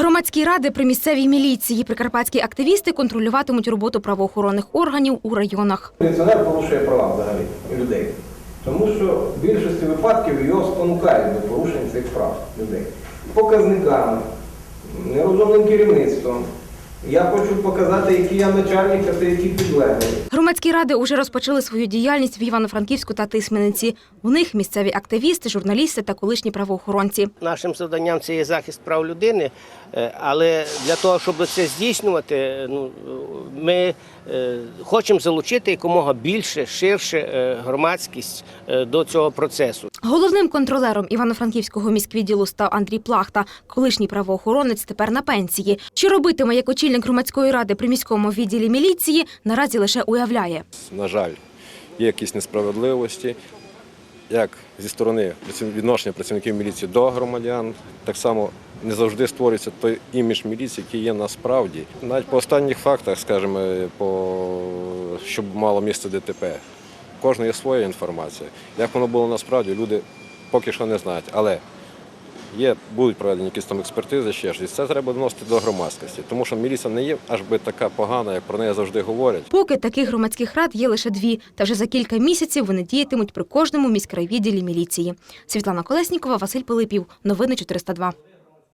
Громадські ради при місцевій міліції прикарпатські активісти контролюватимуть роботу правоохоронних органів у районах. Міліціонер порушує права взагалі людей. Тому що в більшості випадків його спонукають до порушень цих прав людей. Показниками, нерозумним керівництвом. Я хочу показати, який я начальник, а ти який підлеглий. Громадські ради уже розпочали свою діяльність в Івано-Франківську та Тисмениці. У них місцеві активісти, журналісти та колишні правоохоронці. Нашим завданням це є захист прав людини, е, але для того, щоб це здійснювати, ну, ми е, хочемо залучити якомога більше, ширше е, громадськість до цього процесу. Головним контролером Івано-Франківського міськвідділу став Андрій Плахта, колишній правоохоронець тепер на пенсії. Що робитиме як очільник громадської ради при міському відділі міліції, наразі лише уявляє. на жаль, є якісь несправедливості, як зі сторони відношення працівників міліції до громадян, так само не завжди створюється той імідж міліції, який є насправді. Навіть по останніх фактах, скажімо, по, щоб мало місце ДТП, у кожного є своя інформація. Як воно було насправді, люди поки що не знають. Але є, будуть проведені якісь там експертизи, ще і Це треба доносити до громадськості, тому що міліція не є аж би така погана, як про неї завжди говорять. Поки таких громадських рад є лише дві, та вже за кілька місяців вони діятимуть при кожному міськрайвідділі міліції. Світлана Колеснікова, Василь Пилипів. Новини 402.